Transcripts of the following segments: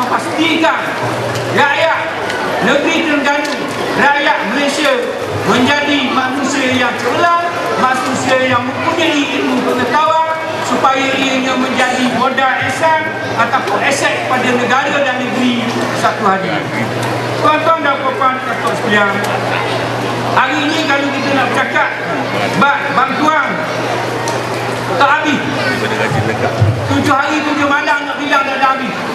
memastikan rakyat negeri Terengganu, rakyat Malaysia menjadi manusia yang cemerlang, manusia yang mempunyai ilmu pengetahuan supaya ianya menjadi modal esan ataupun aset pada negara dan negeri satu hari. Tuan-tuan dan puan-puan kata sekalian, hari ini kalau kita nak bercakap bantuan tak habis. Tujuh hari tujuh malam nak bilang dah habis.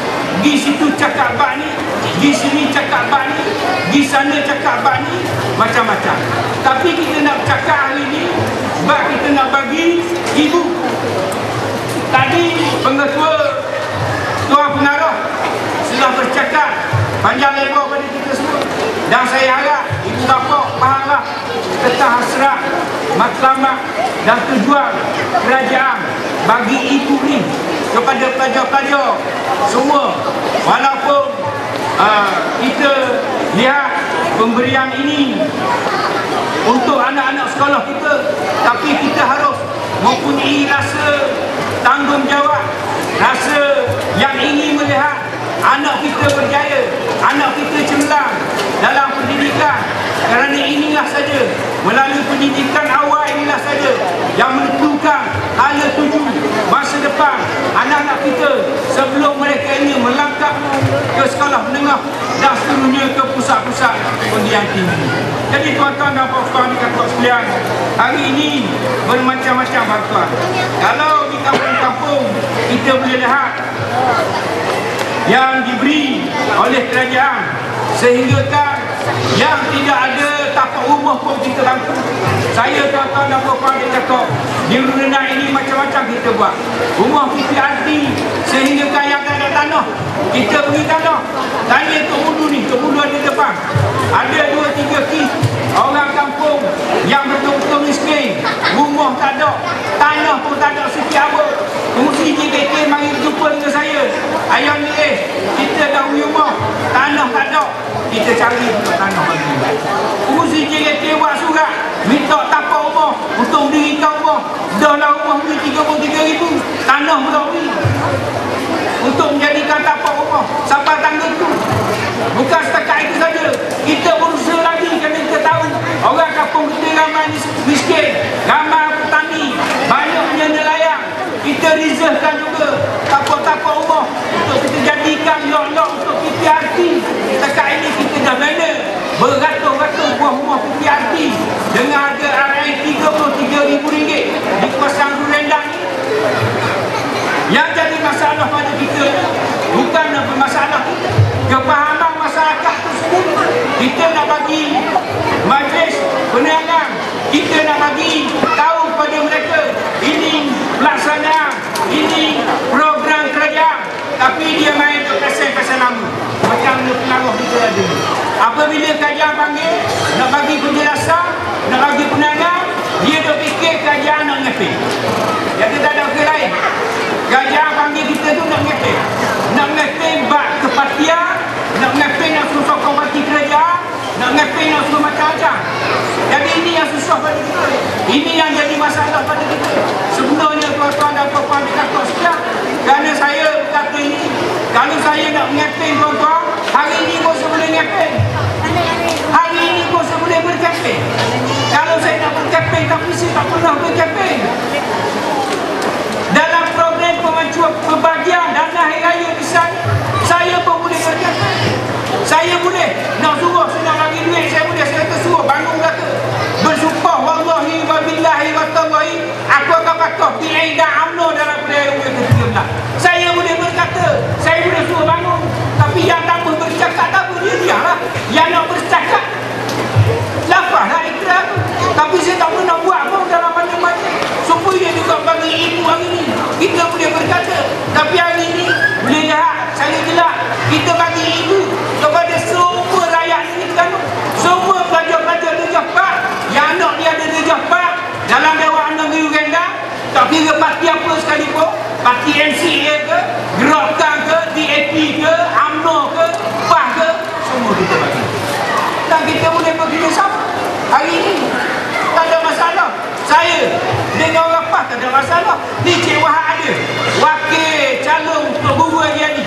Di situ cakap bak ni, di sini cakap bak ni, di sana cakap bak ni, macam-macam. Tapi kita nak cakap hari ni, sebab kita nak bagi ibu. Tadi pengetua Tuan Pengarah sudah bercakap panjang lebar pada kita semua. Dan saya harap ibu bapa fahamlah tentang hasrat, matlamat dan tujuan kerajaan bagi ibu ni kepada pelajar-pelajar semua walaupun uh, kita lihat pemberian ini untuk anak-anak sekolah kita tapi kita harus mempunyai rasa tanggungjawab rasa yang ingin melihat anak kita berjaya anak kita cemerlang dalam pendidikan kerana inilah saja melalui pendidikan awal inilah saja yang menentukan hala tuju masa depan anak-anak kita sebelum mereka ini melangkah ke sekolah menengah dan seterusnya ke pusat-pusat pendidikan tinggi. Jadi tuan-tuan dan puan-puan di kampung sekalian, hari ini bermacam-macam bantuan. Kalau di kampung-kampung kita boleh lihat yang diberi oleh kerajaan sehingga kan yang tidak ada tapak rumah pun kita bantu saya tuan-tuan dan puan-puan dia cakap di Runa ini macam-macam kita buat. Rumah kita anti sehingga yang ada tanah. Kita beri tanah. Tanya Tok Mudu ni. Tok Mudu ada depan. Ada dua tiga kis orang kampung yang betul-betul miskin. Rumah tak ada. Tanah pun tak ada. Sikit apa fungsi JKT mari jumpa dengan saya. Ayah ni eh kita dah rumah. Tanah tak ada. Kita cari tanah bagi fungsi JKT buat surat. Minta tapak rumah untuk rumah dah lah rumah beri 33 ribu. Tanah pula beri untuk menjadikan tapak rumah. Sampai tangga tu? Bukan setakat itu saja. Kita berusaha lagi kerana kita tahu. Orang kampung kita ramai miskin ramai petani banyaknya nelayan kita reservekan juga tapak-tapak rumah untuk kita jadikan lok-lok untuk PPRT setakat ini kita dah bina beratus-ratus buah rumah PPRT dengan harga RI RM33,000 di kawasan Rendang ni. Yang jadi masalah pada kita bukan masalah kefahaman masyarakat sendiri kita nak bagi majlis peniagaan kita nak bagi tahu kepada mereka ini pelaksanaan ini program kerajaan tapi dia main untuk pesen-pesen lama. Macam pengaruh kita ada apabila kerajaan panggil nak bagi penjelasan nak bagi peniagaan dia dah fikir ngerti jadi tak ada okey lain. Kerajaan panggil kita tu nak ngerti nak ngerti bak kepatian nak ngerti nak suruh sokong parti kerajaan nak ngerti nak suruh macam-macam jadi ini yang susah pada kita. Ini yang jadi masalah pada kita. Sebenarnya tuan-tuan dan puan-puan dikata sekian kerana saya berkata ini kalau saya nak mengerti tuan-tuan hari ini pun saya boleh mengerti. Hari ini pun saya boleh berkeping kalau saya nak berkeping tapi saya tak pernah berkeping. Dalam program pemacuan pembagian dana hari raya besar saya pun boleh berkeping saya boleh nak suruh saya nak bagi duit saya boleh saya kata suruh bangun kata bersumpah wallahi wa billahi wa tallahi aku akan pakai PA dan UMNO dalam pilihan umum ke-13 saya boleh berkata saya boleh suruh bangun tapi yang tak boleh bercakap tak boleh dia lah yang nak bercakap lafaz lah ikrar tapi saya tak pernah buat pun dalam mana-mana supaya juga bagi ibu hari ni kita boleh berkata tapi hari ni boleh lihat saya jelas kita bagi ibu kepada semua rakyat ini kan semua pelajar-pelajar Dejah Park yang anak dia ada Dejah Park dalam Dewan Negeri Uganda tak kira parti apa sekalipun parti NCA ke Gerakan ke DAP ke UMNO ke PAH ke semua kita bagi. Dan kita boleh bekerjasama hari ini tak ada masalah. Saya dengan orang PAH tak ada masalah. Ni Cik Wahab ada. Wakil calon untuk guru hari ni.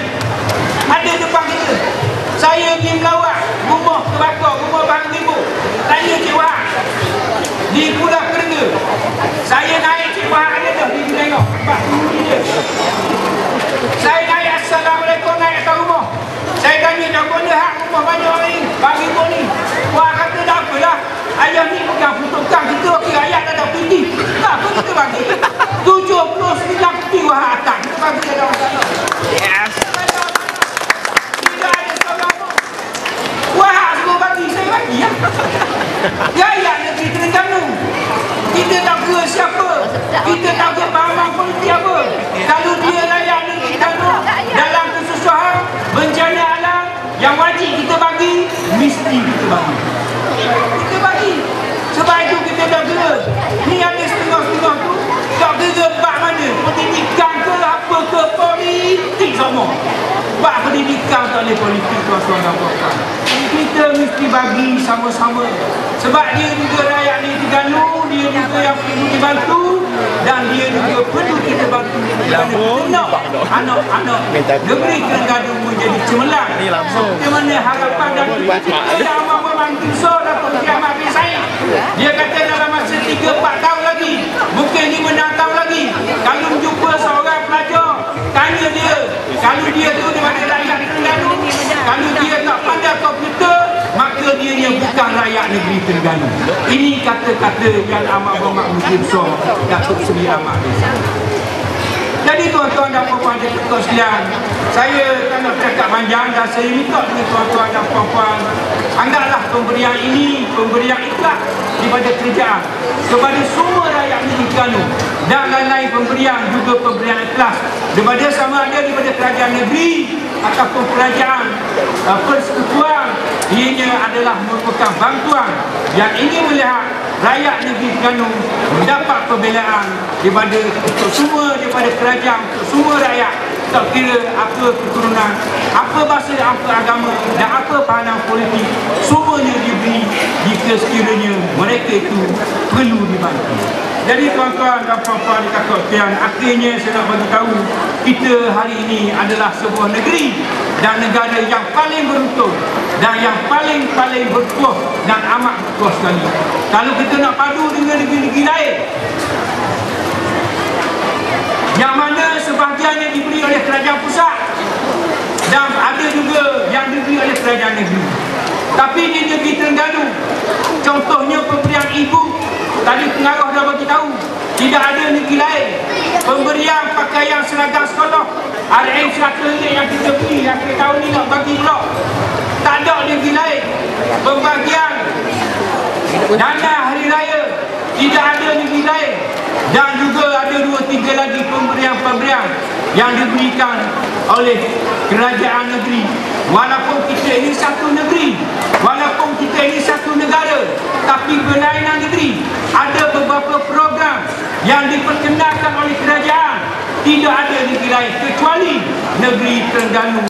Ada depan pergi melawat rumah terbakar, rumah bahan ribu. Tanya Cik Wahab. Di Pulau Kerengga. Saya naik Cik Wahab ada dah di tengok. Pak Tunggu dia. Saya naik Assalamualaikum naik atas rumah. Saya tanya dah mana hak rumah banyak orang ni. Bagi ribu ni. Wah kata tak apalah. Ayah ni pegang putukan kita okey ayat dah tak putih. Tak apa kita bagi. 79 putih wahak atas. Kita bagi dia dalam sana. Yes. Tidak ada seorang pun. Wahak suruh bagi, saya bagi ya. Dia ayat negeri Terengganu. Kita tak kira siapa. Kita tak kira paham politik apa. Kalau dia layak negeri Terengganu dalam kesusahan, bencana alam, yang wajib kita bagi, mesti kita bagi. Kita bagi. Sebab itu kita dah kira. Ni ada setengah-setengah tu, tak kira bak mana. Pendidikan ke apa ke politik semua. Bak pendidikan tak boleh politik tuan-tuan dan puan Mesti bagi sama-sama. Sebab dia juga rakyat ni Terengganu, dia juga yang perlu dibantu dan dia juga perlu kita bantu. Kerana anak-anak negeri Terengganu menjadi cemerlang. Seperti mana harapan dan kita yang Abang Abang Tuso Datuk Kiamat bin Said. Dia kata dalam masa 3-4 tahun Terengganu. Ini kata-kata yang amat bermak Muslim Song Datuk Seri Said. Jadi tuan-tuan dan puan-puan dan tuan sekalian, saya tak nak bercakap panjang dan saya minta dengan tuan-tuan dan puan-puan, anggaplah pemberian ini pemberian ikhlas daripada kerajaan kepada semua rakyat negeri Terengganu dan lain-lain pemberian juga pemberian ikhlas daripada sama ada daripada kerajaan negeri ataupun kerajaan persekutuan ianya adalah merupakan bantuan yang ingin melihat rakyat negeri Terengganu mendapat pembelaan daripada untuk semua daripada kerajaan untuk semua rakyat tak kira apa keturunan, apa bahasa, apa agama dan apa pandangan politik semuanya diberi jika sekiranya mereka itu perlu dibantu. Jadi tuan-tuan dan puan-puan di kakak akhirnya saya nak bagi tahu kita hari ini adalah sebuah negeri dan negara yang paling beruntung dan yang paling-paling berkuah dan amat berkuah sekali. Kalau kita nak padu dengan negeri-negeri lain, yang mana sebahagiannya diberi oleh kerajaan pusat dan ada juga yang diberi oleh kerajaan negeri. Tapi di negeri Terengganu, contohnya pemberian ibu, tadi pengarah dah bagi tahu, tidak ada negeri lain. Pemberian pakaian seragam sekolah, RM 100 yang kita beri akhir tahun ni nak bagi pula. Tak ada negeri lain. Pembagian dana hari raya, tidak ada negeri lain. Dan juga ada dua tiga lagi pemberian-pemberian yang diberikan oleh kerajaan negeri. Walaupun kita ini satu negeri walaupun kita ini satu negara tapi berlainan negeri ada beberapa program yang diperkenalkan oleh kerajaan tidak ada negeri lain kecuali negeri Terengganu